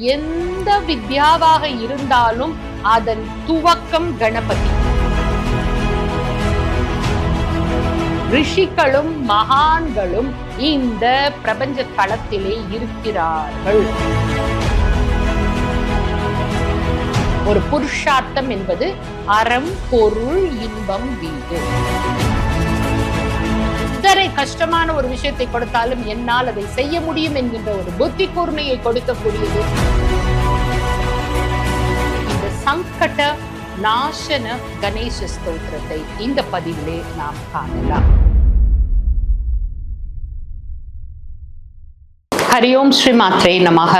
எந்த வித்யாவாக இருந்தாலும் அதன் துவக்கம் கணபதி. ரிஷிகளும் மகான்களும் இந்த பிரபஞ்ச களத்திலே இருக்கிறார்கள். ஒரு புருஷார்த்தம் என்பது அறம் பொருள் இன்பம் வீடு. எத்தனை கஷ்டமான ஒரு விஷயத்தை கொடுத்தாலும் என்னால் அதை செய்ய முடியும் என்கின்ற ஒரு புத்தி கூர்மையை கொடுக்கக்கூடியது. இந்த சங்கட நாசன கணேச ஸ்தோத்திரத்தை இந்த பதிவிலே நாம் காணலாம். ஹரியோம் ஸ்ரீ மாத்ரே நமக.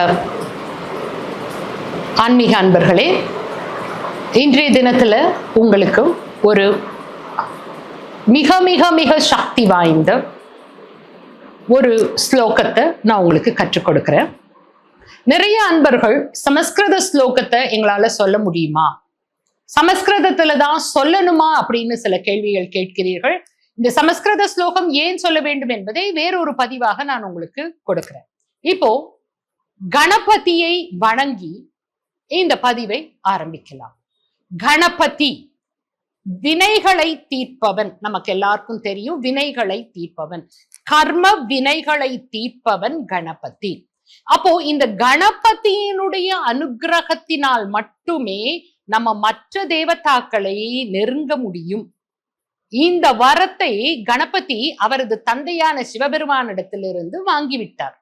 ஆன்மீக அன்பர்களே இன்றைய தினத்துல உங்களுக்கு ஒரு மிக மிக மிக சக்தி வாய்ந்த ஒரு ஸ்லோகத்தை நான் உங்களுக்கு கற்றுக் கொடுக்கிறேன். நிறைய அன்பர்கள் சமஸ்கிருத ஸ்லோகத்தை எங்களால சொல்ல முடியுமா? சமஸ்கிருதத்துல தான் சொல்லணுமா அப்படின்னு சில கேள்விகள் கேட்கிறீர்கள். இந்த சமஸ்கிருத ஸ்லோகம் ஏன் சொல்ல வேண்டும் என்பதை வேறொரு பதிவாக நான் உங்களுக்கு கொடுக்கிறேன். இப்போ கணபதியை வணங்கி இந்த பதிவை ஆரம்பிக்கலாம். கணபதி வினைகளை தீர்ப்பவன். நமக்கு எல்லாருக்கும் தெரியும் வினைகளை தீர்ப்பவன். கர்ம வினைகளை தீர்ப்பவன் கணபதி. அப்போ இந்த கணபதியினுடைய அனுகிரகத்தினால் மட்டுமே நம்ம மற்ற தேவதாக்களை நெருங்க முடியும். இந்த வரத்தை கணபதி அவரது தந்தையான சிவபெருமானிடத்திலிருந்து வாங்கிவிட்டார்.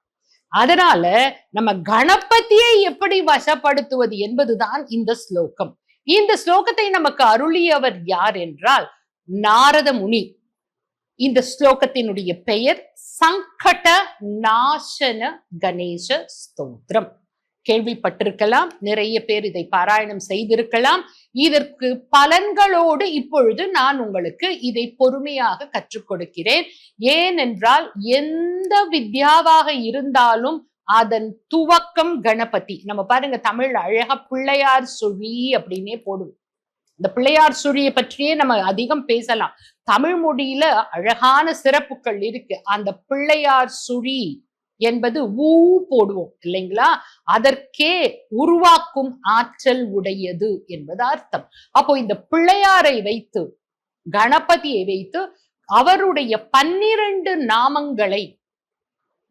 அதனால நம்ம கணபதியை எப்படி வசப்படுத்துவது என்பதுதான் இந்த ஸ்லோகம். இந்த ஸ்லோகத்தை நமக்கு அருளியவர் யார் என்றால் நாரத முனி. இந்த ஸ்லோகத்தினுடைய பெயர் சங்கட நாசன கணேச ஸ்தோத்திரம். கேள்விப்பட்டிருக்கலாம் நிறைய பேர் இதை பாராயணம் செய்திருக்கலாம். இதற்கு பலன்களோடு இப்பொழுது நான் உங்களுக்கு இதை பொறுமையாக கற்றுக் கொடுக்கிறேன். ஏனென்றால் எந்த வித்யாவாக இருந்தாலும் அதன் துவக்கம் கணபதி. நம்ம பாருங்க தமிழ்ல அழகா பிள்ளையார் சுழி அப்படின்னே போடுவோம். இந்த பிள்ளையார் சுழியை பற்றியே நம்ம அதிகம் பேசலாம். தமிழ் மொழியில அழகான சிறப்புகள் இருக்கு. அந்த பிள்ளையார் சுழி என்பது ஊ போடுவோம் இல்லைங்களா? அதற்கே உருவாக்கும் ஆற்றல் உடையது என்பது அர்த்தம். அப்போ இந்த பிள்ளையாரை வைத்து கணபதியை வைத்து அவருடைய பன்னிரண்டு நாமங்களை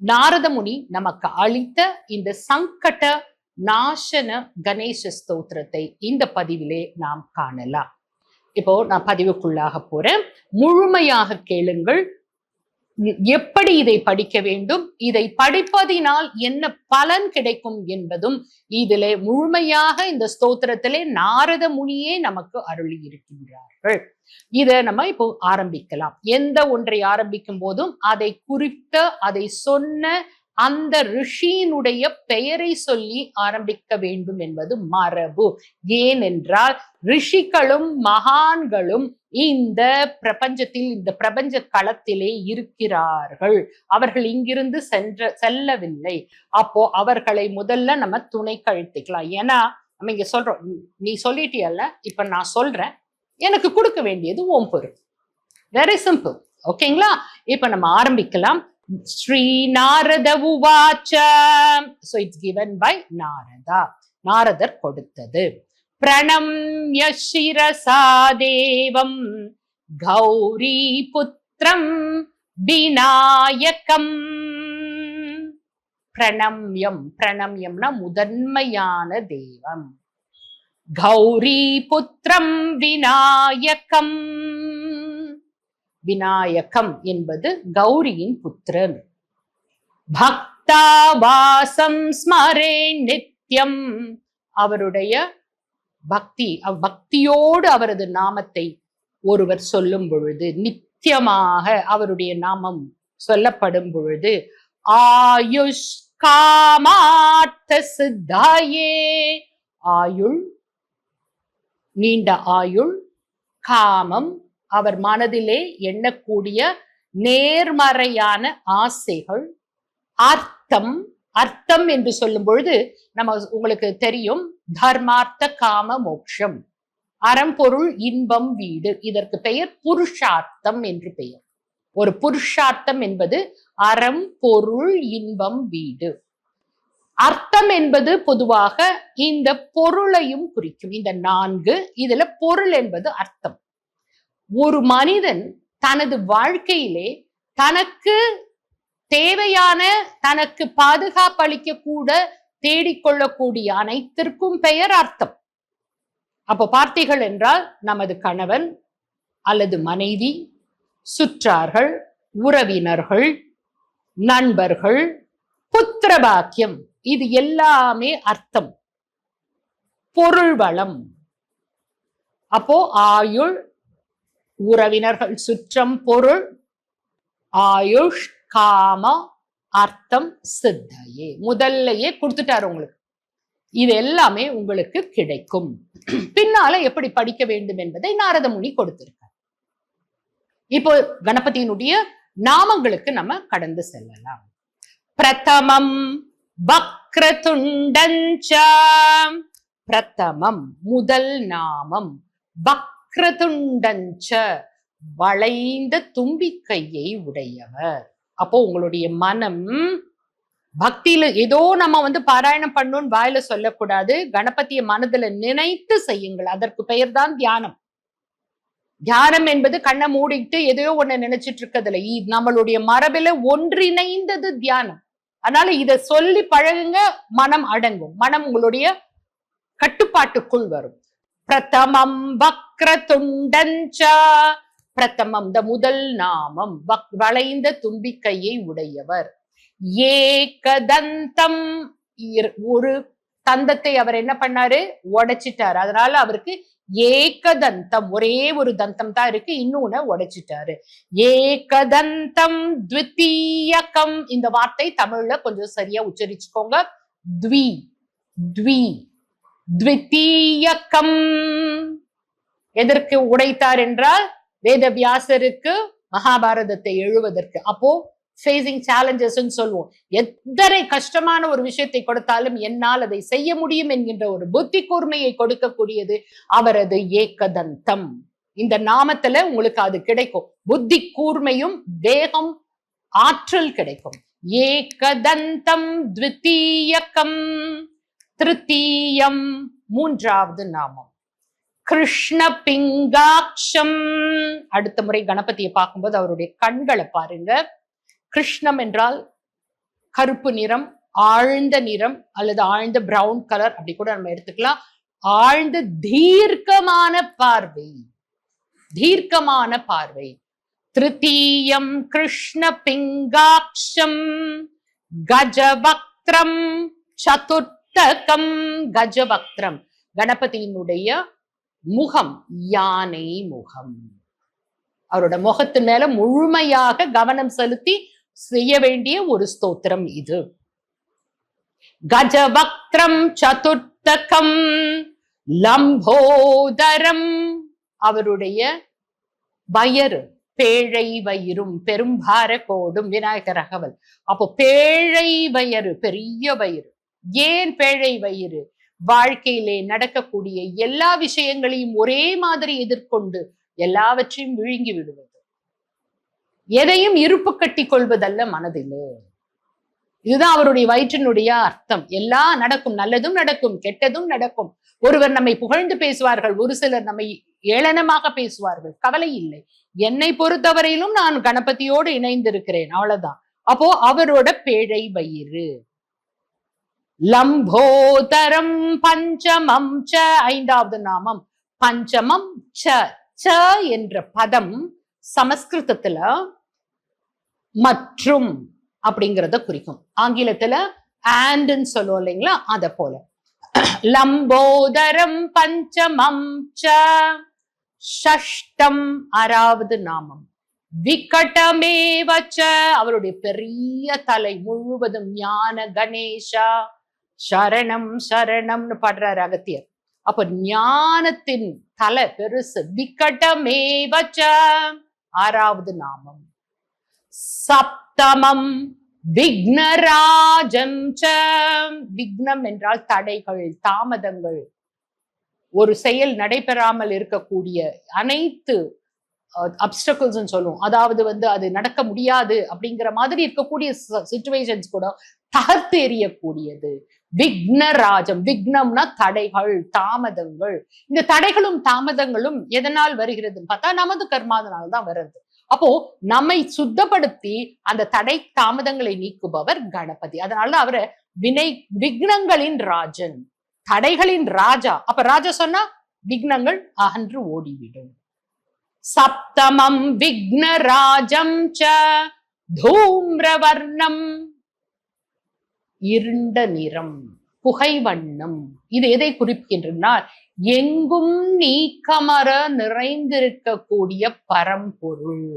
நாரதமுனி நமக்கு அளித்த இந்த சங்கட நாசன கணேச ஸ்தோத்திரத்தை இந்த பதிவிலே நாம் காணலாம். இப்போ நான் பதிவுக்குள்ளாக போறேன். முழுமையாக கேளுங்கள். எப்படி இதை படிக்க வேண்டும்? இதை படிப்பதினால் என்ன பலன் கிடைக்கும் என்பதும் இதிலே முழுமையாக இந்த ஸ்தோத்திரத்திலே நாரத முனியே நமக்கு அருளி இருக்கின்றார்கள் இத நம்ம இப்போ ஆரம்பிக்கலாம். எந்த ஒன்றை ஆரம்பிக்கும் போதும் அதை குறித்த அதை சொன்ன அந்த ரிஷியினுடைய பெயரை சொல்லி ஆரம்பிக்க வேண்டும் என்பது மரபு. ஏனென்றால் ரிஷிகளும் மகான்களும் இந்த பிரபஞ்சத்தில் இந்த பிரபஞ்ச களத்திலே இருக்கிறார்கள். அவர்கள் இங்கிருந்து சென்ற செல்லவில்லை. அப்போ அவர்களை முதல்ல நம்ம துணை கழித்துக்கலாம். ஏன்னா நம்ம இங்க சொல்றோம் நீ சொல்லிட்டியல்ல இப்ப நான் சொல்றேன். எனக்கு கொடுக்க வேண்டியது ஓம் பொருள். வெரி சிம்பிள் ஓகேங்களா இப்ப நம்ம ஆரம்பிக்கலாம். ஸ்ரீ நாரத உவாச்ச. So it's given by Narada Naradar கொடுத்தது. பிரணம் யசிரசா தேவம் கௌரி புத்திரம் விநாயகம். பிரணம்யம். பிரணம்யம்னா முதன்மையான தெய்வம். கௌரி புத்திரம் விநாயகம். விநாயகம் என்பது கௌரியின் புத்திரன். பக்தாபாசம் ஸ்மரே நித்யம். அவருடைய பக்தி பக்தியோடு அவரது நாமத்தை ஒருவர் சொல்லும் பொழுது நித்தியமாக அவருடைய நாமம் சொல்லப்படும் பொழுது ஆயுஷ் காமார்த்த சித்தாயே ஆயுள் நீண்ட ஆயுள் காமம் அவர் மனதிலே எண்ணக்கூடிய நேர்மறையான ஆசைகள் அர்த்தம் அர்த்தம் என்று சொல்லும் பொழுது நம்ம உங்களுக்கு தெரியும் தர்மார்த்த காம மோட்சம் அறம்பொருள் இன்பம் வீடு. இதற்கு பெயர் புருஷார்த்தம் என்று பெயர். ஒரு புருஷார்த்தம் என்பது அறம் பொருள் இன்பம் வீடு. அர்த்தம் என்பது பொதுவாக இந்த பொருளையும் குறிக்கும். இந்த நான்கு இதுல பொருள் என்பது அர்த்தம். ஒரு மனிதன் தனது வாழ்க்கையிலே தனக்கு தேவையான தனக்கு பாதுகாப்பு அளிக்க கூட தேடிக்கொள்ளக்கூடிய அனைத்திற்கும் பெயர் அர்த்தம். அப்போ பார்த்தீர்கள் என்றால் நமது கணவன் அல்லது மனைவி சுற்றார்கள் உறவினர்கள் நண்பர்கள் புத்திர பாக்கியம் இது எல்லாமே அர்த்தம். பொருள் வளம். அப்போ ஆயுள் உறவினர்கள் சுற்றம் பொருள். ஆயுஷ் காம அர்த்தம் சித்தையே. முதல்லயே கொடுத்துட்டாரு உங்களுக்கு. இது எல்லாமே உங்களுக்கு கிடைக்கும். பின்னால எப்படி படிக்க வேண்டும் என்பதை நாரதமுனி கொடுத்திருக்கார். இப்போ கணபதியினுடைய நாமங்களுக்கு நம்ம கடந்து செல்லலாம். பிரதமம் வக்ரதுண்டஞ்ச. பிரதமம் முதல் நாமம் பக் வக்ரதுண்டஞ்ச வளைந்த தும்பிக்கையை உடையவர். அப்போ உங்களுடைய மனம் பக்தியில ஏதோ நம்ம வந்து பாராயணம் பண்ணணும்னு வாயில சொல்லக்கூடாது. கணபதிய மனதுல நினைத்து செய்யுங்கள். அதற்கு பெயர்தான் தியானம். தியானம் என்பது கண்ணை மூடிட்டு எதையோ ஒண்ணு நினைச்சிட்டு இருக்கிறதுல. நம்மளுடைய மரபில ஒன்றிணைந்தது தியானம். அதனால இத சொல்லி பழகுங்க மனம் அடங்கும். மனம் உங்களுடைய கட்டுப்பாட்டுக்குள் வரும். பிரதமம் வக்ர துண்டஞ்சா பிரதமம் இந்த முதல் நாமம் வக்- வளைந்த தும்பிக்கையை உடையவர். ஏகதந்தம் ஒரு தந்தத்தை அவர் என்ன பண்ணாரு? உடைச்சிட்டாரு. அதனால அவருக்கு ஏகதந்தம் ஒரே ஒரு தந்தம் தான் இருக்கு இன்னொன்னு உடைச்சிட்டாரு. ஏகதந்தம் த்விதீயக்கம் இந்த வார்த்தை தமிழ்ல கொஞ்சம் சரியா உச்சரிச்சுக்கோங்க. த்வி த்வி. த்வித்தீயக்கம் எதற்கு உடைத்தார் என்றால் வேதவியாசருக்கு மகாபாரதத்தை எழுவதற்கு. அப்போ ஃபேஸிங் சேலஞ்சஸ் சொல்லுவோம். எத்தனை கஷ்டமான ஒரு விஷயத்தை கொடுத்தாலும் என்னால் அதை செய்ய முடியும் என்கின்ற ஒரு புத்தி கூர்மையை கொடுக்கக்கூடியது அவரது ஏகதந்தம். இந்த நாமத்துல உங்களுக்கு அது கிடைக்கும். புத்தி கூர்மையும் வேகம் ஆற்றல் கிடைக்கும். ஏகதந்தம் த்வித்தீயக்கம் திருத்தீயம் மூன்றாவது நாமம். கிருஷ்ண பிங்காட்சம் அடுத்த முறை கணபதியை பார்க்கும்போது அவருடைய கண்களை பாருங்க. கிருஷ்ணம் என்றால் கருப்பு நிறம் ஆழ்ந்த நிறம் அல்லது ஆழ்ந்த பிரவுன் கலர் அப்படி கூட நம்ம எடுத்துக்கலாம். ஆழ்ந்த தீர்க்கமான பார்வை. தீர்க்கமான பார்வை. திருத்தீயம் கிருஷ்ண பிங்காட்சம் கஜவக்திரம் தக்கம் கஜபக்திரம் கணபதியினுடைய முகம் யானை முகம். அவரோட முகத்து மேல முழுமையாக கவனம் செலுத்தி செய்ய வேண்டிய ஒரு ஸ்தோத்திரம் இது. கஜபக்திரம் சதுர்த்தகம் லம்போதரம். அவருடைய வயறு பேழை வயிறும் பெரும்பார கோடும் விநாயகர் அப்போ பேழை வயறு பெரிய வயிறு. ஏன் பேழை வயிறு? வாழ்க்கையிலே நடக்கக்கூடிய எல்லா விஷயங்களையும் ஒரே மாதிரி எதிர்கொண்டு எல்லாவற்றையும் விழுங்கி விடுவது. எதையும் இருப்பு கட்டி கொள்வதல்ல மனதிலே. இதுதான் அவருடைய வயிற்றினுடைய அர்த்தம். எல்லாம் நடக்கும் நல்லதும் நடக்கும் கெட்டதும் நடக்கும். ஒருவர் நம்மை புகழ்ந்து பேசுவார்கள் ஒரு சிலர் நம்மை ஏளனமாக பேசுவார்கள். கவலை இல்லை. என்னை பொறுத்தவரையிலும் நான் கணபதியோடு இணைந்திருக்கிறேன். அவ்வளவுதான். அப்போ அவரோட பேழை வயிறு. லம்போதரம் பஞ்சமம் ச ஐந்தாவது நாமம். பஞ்சமம் ச ச என்ற பதம் சமஸ்கிருதத்துல மற்றும் அப்படிங்கிறத குறிக்கும். ஆங்கிலத்துல ஆண்டுன்னு சொல்லுவோம் இல்லைங்களா? அத போல. லம்போதரம் பஞ்சமம் ச ஷஷ்டம் ஆறாவது நாமம். விகடமேவச்ச அவருடைய பெரிய தலை முழுவதும் ஞான கணேஷா. சரணம் சரணம்னு பாடுறார் அகத்தியர். அப்ப ஞானத்தின் தலை பெருசு. விகடமேவச்ச ஆறாவது நாமம். சப்தமம் விக்னராஜம் விக்னம் என்றால் தடைகள் தாமதங்கள். ஒரு செயல் நடைபெறாமல் இருக்கக்கூடிய அனைத்து அப்டக்கிள்ஸ் சொல்லுவோம். அதாவது வந்து அது நடக்க முடியாது அப்படிங்கிற மாதிரி இருக்கக்கூடிய சுச்சுவேஷன்ஸ் கூட தகர்த்து எறியக்கூடியது. விக்னராஜம். விக்னம்னா தடைகள் தாமதங்கள். இந்த தடைகளும் தாமதங்களும் எதனால் வருகிறதுன்னு பார்த்தா நமது கர்மாதனால தான் வருது. அப்போ நம்மை சுத்தப்படுத்தி அந்த தடை தாமதங்களை நீக்குபவர் கணபதி. அதனால அவரை வினை விக்னங்களின் ராஜன் தடைகளின் ராஜா. அப்ப ராஜா சொன்னா விக்னங்கள் அகன்று ஓடிவிடும். சப்தமம் விக்னராஜம் ச தூம்ரவர்ணம் இருண்ட நிறம் புகை வண்ணம். இது எதை குறிப்பிக்கின்றனால் எங்கும் நீக்கமர நிறைந்திருக்கக்கூடிய பரம்பொருள்.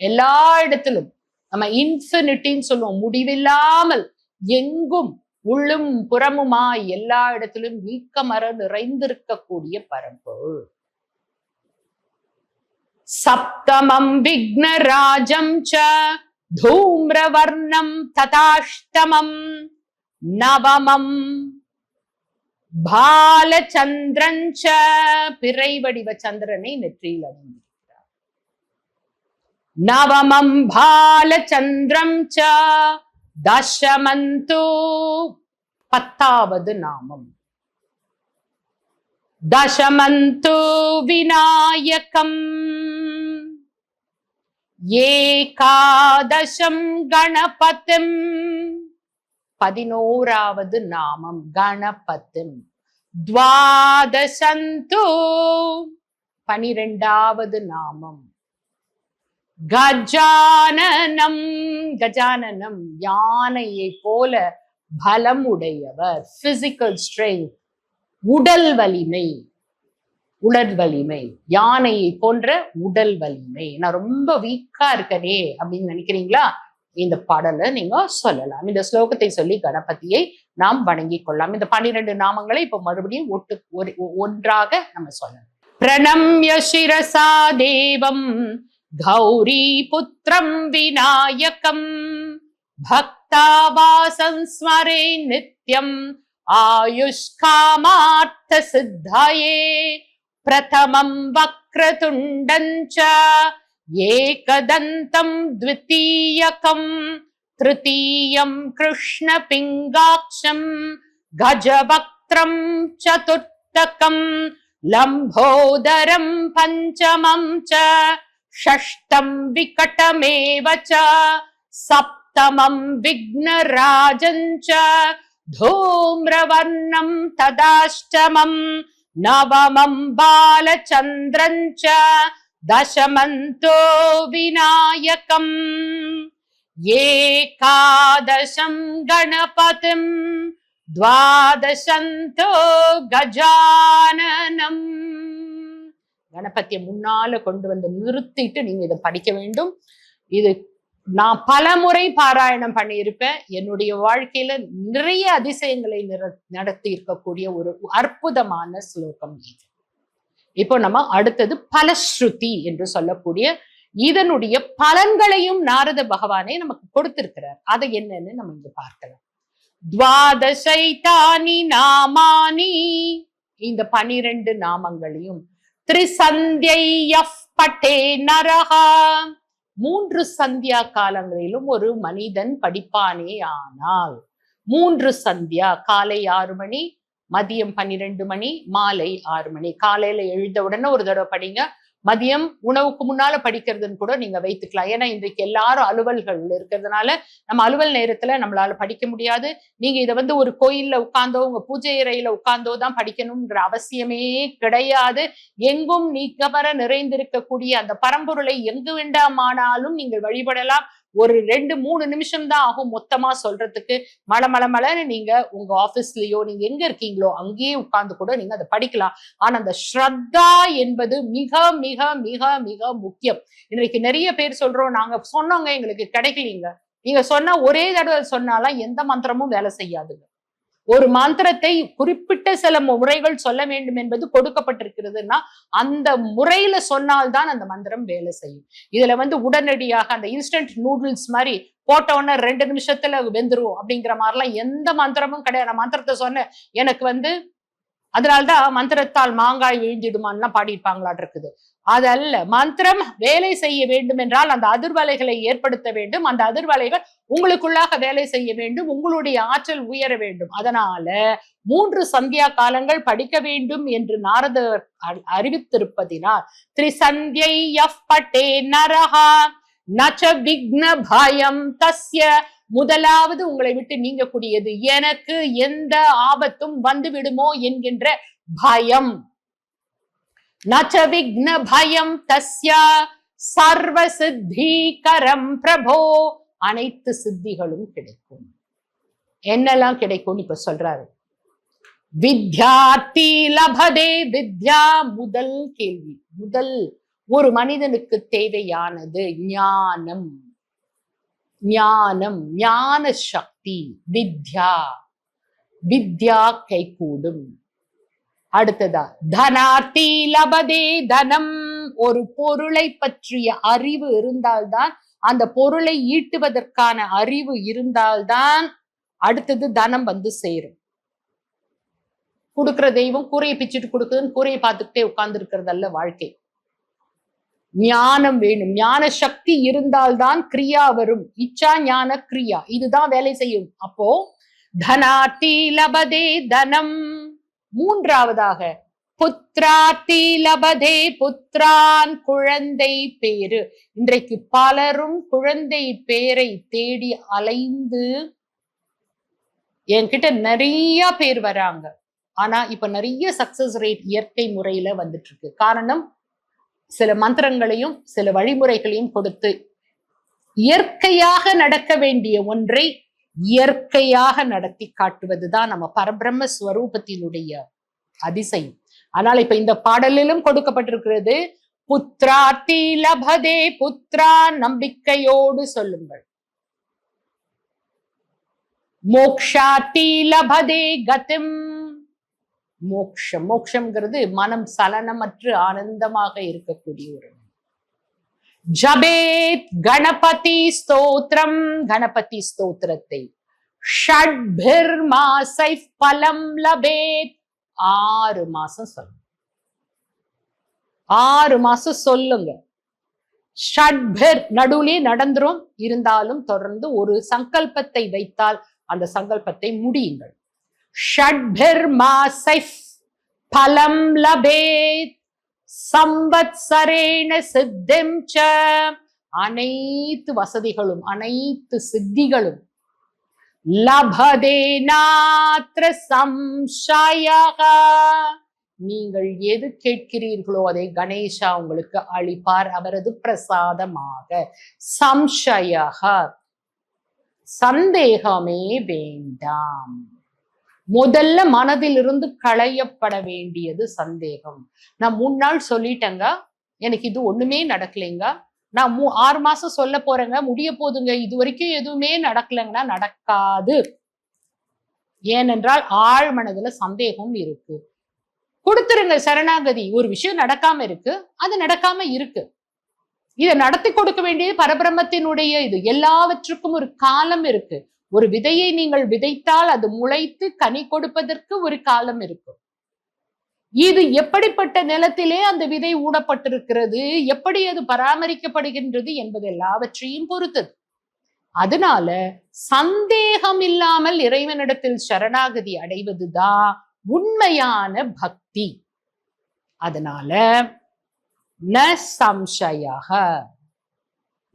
எல்லா இடத்திலும் நம்ம இன்ஃபினிட்டின்னு சொல்லுவோம் முடிவில்லாமல் எங்கும் உள்ளும் புறமுமாய் எல்லா இடத்திலும் நீக்கமர நிறைந்திருக்கக்கூடிய பரம்பொருள். சப்தமம் விக்னராஜம் ச धूम्रवर्णं तथाष्टमम् நவமம் பாலச்சந்திரஞ்ச பிறை வடிவ சந்திரனை நெற்றியில் அணிந்திருக்கிறார் நவமம் பாலச்சந்திரம் ச தசமந்து பத்தாவது நாமம் தசமந்து விநாயகம் ஏகாதசம் கணபதிம். பதினோராவது நாமம் கணபதிம். துவாதசந்து. பனிரெண்டாவது நாமம். கஜானனம். கஜானனம் யானையை போல பலம் உடையவர் பிசிக்கல் ஸ்ட்ரென்த் உடல் வலிமை. உடல் வலிமை யானையை போன்ற உடல் வலிமை. நான் ரொம்ப வீக்கா இருக்கனே அப்படின்னு நினைக்கிறீங்களா? இந்த பாடலை நீங்க சொல்லலாம். இந்த ஸ்லோகத்தை சொல்லி கணபதியை நாம் வணங்கி கொள்ளலாம். இந்த பன்னிரண்டு நாமங்களை இப்ப மறுபடியும் ஒட்டு ஒரு ஒன்றாக நம்ம சொல்லலாம். பிரணம்ய சிரசா தேவம் கௌரி புத்திரம் விநாயகம் பக்தாவாசம் ஸ்மரே நித்யம் ஆயுஷ்காமார்த்த சித்தாயே ప్రథమం వక్రతుండం చ ఏకదంతం ద్వితీయకం తృతీయం కృష్ణపింగాక్షం గజవక్త్రం చతుర్థకం లంబోదరం పంచమం చ షష్టం వికటమేవ చ సప్తమం విఘ్నరాజం చ ధూమ్రవర్ణం తదాష్టమం நவமம் பாலச்சந்திரஞ்ச தசமந்தோ விநாயகம் ஏகாதசம் கணபதிம் துவாதசந்தோ கஜானனம் கணபதியை முன்னால கொண்டு வந்து நிறுத்திட்டு நீங்க இதை படிக்க வேண்டும். இது நான் பல முறை பாராயணம் பண்ணியிருப்பேன். என்னுடைய வாழ்க்கையில நிறைய அதிசயங்களை நடத்தி இருக்கக்கூடிய ஒரு அற்புதமான ஸ்லோகம் இது. இப்போ நம்ம அடுத்தது பலஸ்ருதி என்று சொல்லக்கூடிய இதனுடைய பலன்களையும் நாரத பகவானே நமக்கு கொடுத்திருக்கிறார். அதை என்னன்னு நம்ம இங்க பார்க்கலாம். துவாதசைதானி நாமானி. இந்த பனிரெண்டு நாமங்களையும். திரிசந்தியை பட்டே நரகா மூன்று சந்தியா காலங்களிலும் ஒரு மனிதன் படிப்பானே ஆனால் மூன்று சந்தியா காலை ஆறு மணி மதியம் பன்னிரெண்டு மணி மாலை ஆறு மணி. காலையில எழுந்த உடனே ஒரு தடவை படிங்க. மதியம் உணவுக்கு முன்னால படிக்கிறதுன்னு கூட நீங்க வைத்துக்கலாம். ஏன்னா இன்றைக்கு எல்லாரும் அலுவல்கள் இருக்கிறதுனால நம்ம அலுவல் நேரத்துல நம்மளால படிக்க முடியாது. நீங்க இதை வந்து ஒரு கோயில்ல உட்கார்ந்தோ உங்க பூஜை அறையில உட்கார்ந்தோ தான் படிக்கணும்ன்ற அவசியமே கிடையாது. எங்கும் நீக்கவர நிறைந்திருக்கக்கூடிய அந்த பரம்பொருளை எங்கு வேண்டாமானாலும் நீங்கள் வழிபடலாம். ஒரு ரெண்டு மூணு நிமிஷம் தான் ஆகும் மொத்தமா சொல்றதுக்கு. மல மல மலன்னு நீங்க உங்க ஆபீஸ்லயோ நீங்க எங்க இருக்கீங்களோ அங்கேயே உட்கார்ந்து கூட நீங்க அதை படிக்கலாம். ஆனா அந்த ஸ்ரத்தா என்பது மிக மிக மிக மிக முக்கியம். இன்றைக்கு நிறைய பேர் சொல்றோம் நாங்க சொன்னவங்க எங்களுக்கு கிடைக்கலீங்க. நீங்க சொன்ன ஒரே தடவை சொன்னாலாம் எந்த மந்திரமும் வேலை செய்யாதுங்க. ஒரு மந்திரத்தை குறிப்பிட்ட சில முறைகள் சொல்ல வேண்டும் என்பது கொடுக்கப்பட்டிருக்கிறதுனா அந்த முறையில சொன்னால்தான் அந்த மந்திரம் வேலை செய்யும். இதுல வந்து உடனடியாக அந்த இன்ஸ்டன்ட் நூடுல்ஸ் மாதிரி போட்டோன்னு ரெண்டு நிமிஷத்துல வெந்துரும் அப்படிங்கிற மாதிரிலாம் எந்த மந்திரமும் கிடையாது. மந்திரத்தை சொன்ன எனக்கு வந்து அதனால்தான் மந்திரத்தால் மாங்காய் விழுந்திடுமான்லாம் பாடியிருப்பாங்களாட்டு இருக்குது அதல்ல மந்திரம் வேலை செய்ய வேண்டும் என்றால் அந்த அதிர்வலைகளை ஏற்படுத்த வேண்டும். அந்த அதிர்வலைகள் உங்களுக்குள்ளாக வேலை செய்ய வேண்டும். உங்களுடைய ஆற்றல் உயர வேண்டும். அதனால மூன்று சந்தியா காலங்கள் படிக்க வேண்டும் என்று நாரதர் அறிவித்திருப்பதினால் திரிசந்தியை யஃப் பட்டே நரஹா நச்ச விக்ன பயம் தஸ்ய முதலாவது உங்களை விட்டு நீங்கக்கூடியது. எனக்கு எந்த ஆபத்தும் வந்து விடுமோ என்கின்ற பயம். நச்ச விக்ன பயம் தஸ்யா சர்வ சித்திகரம் பிரபோ. அனைத்து சித்திகளும் கிடைக்கும். என்னெல்லாம் கிடைக்கும்னு இப்ப சொல்றாரு. வித்யார்த்தி லபதே வித்யா முதல் கேள்வி. முதல் ஒரு மனிதனுக்கு தேவையானது ஞானம். ஞானம் ஞான சக்தி வித்யா. வித்யா கைகூடும். அடுத்ததா தனார்த்தி லபதே தனம். ஒரு பொருளை பற்றிய அறிவு இருந்தால்தான் அந்த பொருளை ஈட்டுவதற்கான அறிவு இருந்தால்தான் அடுத்தது தனம் வந்து சேரும். கொடுக்குற தெய்வம் கூரையை பிச்சுட்டு கொடுக்குதுன்னு கூரையை பார்த்துக்கிட்டே உட்கார்ந்து இருக்கிறதல்ல வாழ்க்கை. ஞானம் வேணும். ஞான சக்தி இருந்தால்தான் கிரியா வரும். இச்சா ஞான கிரியா. இதுதான் வேலை செய்யும். அப்போ தனார்த்தி லபதே தனம். மூன்றாவதாக புத்ரார்த்தி லபதே புத்ரான் குழந்தை பேரு இன்றைக்கு பலரும் குழந்தை பேரை தேடி அலைந்து என்கிட்ட நிறைய பேர் வராங்க. ஆனா இப்ப நிறைய சக்சஸ் ரேட் இயற்கை முறையில வந்துட்டு இருக்கு. காரணம் சில மந்திரங்களையும் சில வழிமுறைகளையும் கொடுத்து இயற்கையாக நடக்க வேண்டிய ஒன்றை இயற்கையாக நடத்தி காட்டுவதுதான் நம்ம பரபிரம்ம ஸ்வரூபத்தினுடைய அதிசயம். ஆனால் இப்ப இந்த பாடலிலும் கொடுக்கப்பட்டிருக்கிறது புத்ரா லபதே புத்ரா நம்பிக்கையோடு சொல்லுங்கள். மோக்ஷா லபதே கதிம் மோக்ஷம். மோக்ஷம்ங்கிறது மனம் சலனமற்று ஆனந்தமாக இருக்கக்கூடிய ஒரு ஜபேத் கணபதி ஸ்தோத்திரம். கணபதி ஸ்தோத்திரத்தை ஷட்பிர் மாசை பலம் லபேத். ஆறு மாசம் சொல்லுங்க. ஆறு மாசம் சொல்லுங்க. ஷட்பிர் நடுவுலே நடந்துரும். இருந்தாலும் தொடர்ந்து ஒரு சங்கல்பத்தை வைத்தால் அந்த சங்கல்பத்தை முடியுங்கள். ஷட்பிர் மாசைஃப் பலம் லபேத் சம்பத்சரேண சித்திம் ச அனைத்து வசதிகளும் அனைத்து சித்திகளும் லபதே நாத்திர சம்சயக நீங்கள் எது கேட்கிறீர்களோ அதை கணேசா உங்களுக்கு அளிப்பார் அவரது பிரசாதமாக। சம்சயக சந்தேகமே வேண்டாம். முதல்ல மனதிலிருந்து களையப்பட வேண்டியது சந்தேகம். நான் மூணு நாள் சொல்லிட்டேங்க. எனக்கு இது ஒண்ணுமே நடக்கலைங்க. நான் மூ ஆறு மாசம் சொல்ல போறேங்க. முடிய போதுங்க. இது வரைக்கும் எதுவுமே நடக்கலைங்கன்னா நடக்காது. ஏனென்றால் ஆழ் மனதுல சந்தேகம் இருக்கு. கொடுத்துருங்க சரணாகதி. ஒரு விஷயம் நடக்காம இருக்கு. அது நடக்காம இருக்கு. இதை நடத்தி கொடுக்க வேண்டியது பரபிரமத்தினுடைய இது. எல்லாவற்றுக்கும் ஒரு காலம் இருக்கு. ஒரு விதையை நீங்கள் விதைத்தால் அது முளைத்து கனி கொடுப்பதற்கு ஒரு காலம் இருக்கும். இது எப்படிப்பட்ட நிலத்திலே அந்த விதை ஊடப்பட்டிருக்கிறது எப்படி அது பராமரிக்கப்படுகின்றது என்பது எல்லாவற்றையும் பொறுத்தது. அதனால சந்தேகம் இல்லாமல் இறைவனிடத்தில் சரணாகதி அடைவதுதான் உண்மையான பக்தி. அதனால ந சம்சயாக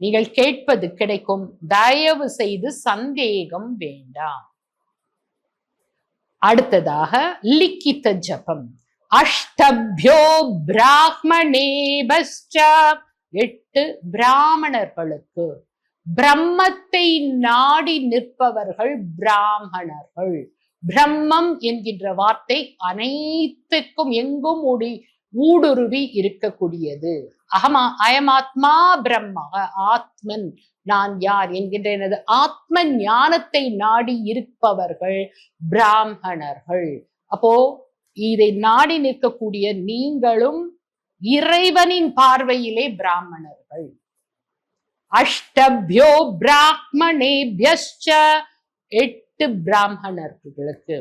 நீங்கள் கேட்பது கிடைக்கும். தயவு செய்து சந்தேகம் வேண்டாம். அடுத்ததாக லிக்கித்த ஜபம். அஷ்டபியோ பிராமணேபஸ்ச எட்டு பிராமணர்களுக்கு. பிரம்மத்தை நாடி நிற்பவர்கள் பிராமணர்கள். பிரம்மம் என்கின்ற வார்த்தை அனைத்துக்கும் எங்கும் ஊடி ஊடுருவி இருக்கக்கூடியது. அகமா அயமாத்மா பிரம்மா ஆத்மன் நான் யார் என்கின்ற எனது ஆத்ம ஞானத்தை நாடி இருப்பவர்கள் பிராமணர்கள். அப்போ இதை நாடி நிற்கக்கூடிய நீங்களும் இறைவனின் பார்வையிலே பிராமணர்கள். அஷ்டபியோ பிராமணேபியஸ்ச எட்டு பிராமணர்களுக்கு.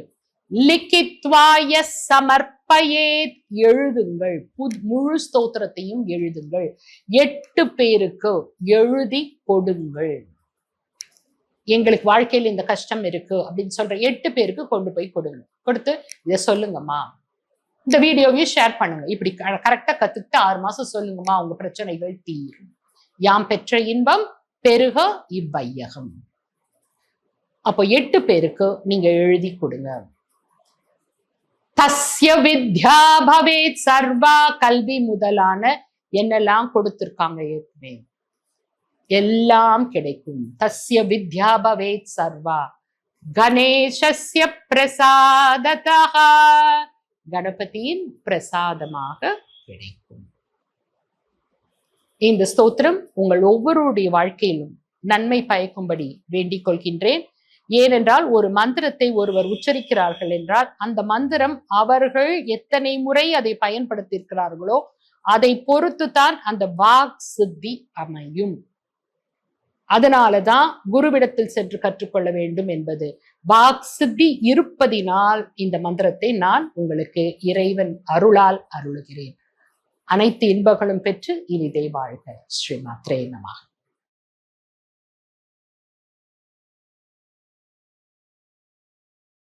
லிக்கித்வாய சமர்ப்பயேத் எழுதுங்கள். பு முழு ஸ்தோத்திரத்தையும் எழுதுங்கள். எட்டு பேருக்கு எழுதி கொடுங்கள். எங்களுக்கு வாழ்க்கையில் இந்த கஷ்டம் இருக்கு அப்படின்னு சொல்ற எட்டு பேருக்கு கொண்டு போய் கொடுங்க. கொடுத்து இதை சொல்லுங்கம்மா. இந்த வீடியோவையும் ஷேர் பண்ணுங்க. இப்படி கரெக்டா கத்துக்கிட்டு ஆறு மாசம் சொல்லுங்கம்மா உங்க பிரச்சனைகள் தீரும். யாம் பெற்ற இன்பம் பெருக இவ்வையகம். அப்போ எட்டு பேருக்கு நீங்க எழுதி கொடுங்க. தஸ்ய வித்யா பவேத் சர்வா கல்வி முதலான என்னெல்லாம் கொடுத்திருக்காங்க ஏற்கனவே? எல்லாம் கிடைக்கும். தஸ்ய வித்யா பவேத் சர்வா. கணேசஸ்ய பிரசாததா கணபதியின் பிரசாதமாக கிடைக்கும். இந்த ஸ்தோத்திரம் உங்கள் ஒவ்வொருடைய வாழ்க்கையிலும் நன்மை பயக்கும்படி வேண்டிக் கொள்கின்றேன். ஏனென்றால் ஒரு மந்திரத்தை ஒருவர் உச்சரிக்கிறார்கள் என்றால் அந்த மந்திரம் அவர்கள் எத்தனை முறை அதை பயன்படுத்தியிருக்கிறார்களோ அதை பொறுத்து தான் அந்த வாக் சித்தி அமையும். அதனாலதான் குருவிடத்தில் சென்று கற்றுக்கொள்ள வேண்டும் என்பது. வாக் சித்தி இருப்பதினால் இந்த மந்திரத்தை நான் உங்களுக்கு இறைவன் அருளால் அருளுகிறேன். அனைத்து இன்பங்களும் பெற்று இனிதை வாழ்க. ஸ்ரீ மாத்ரே நமாக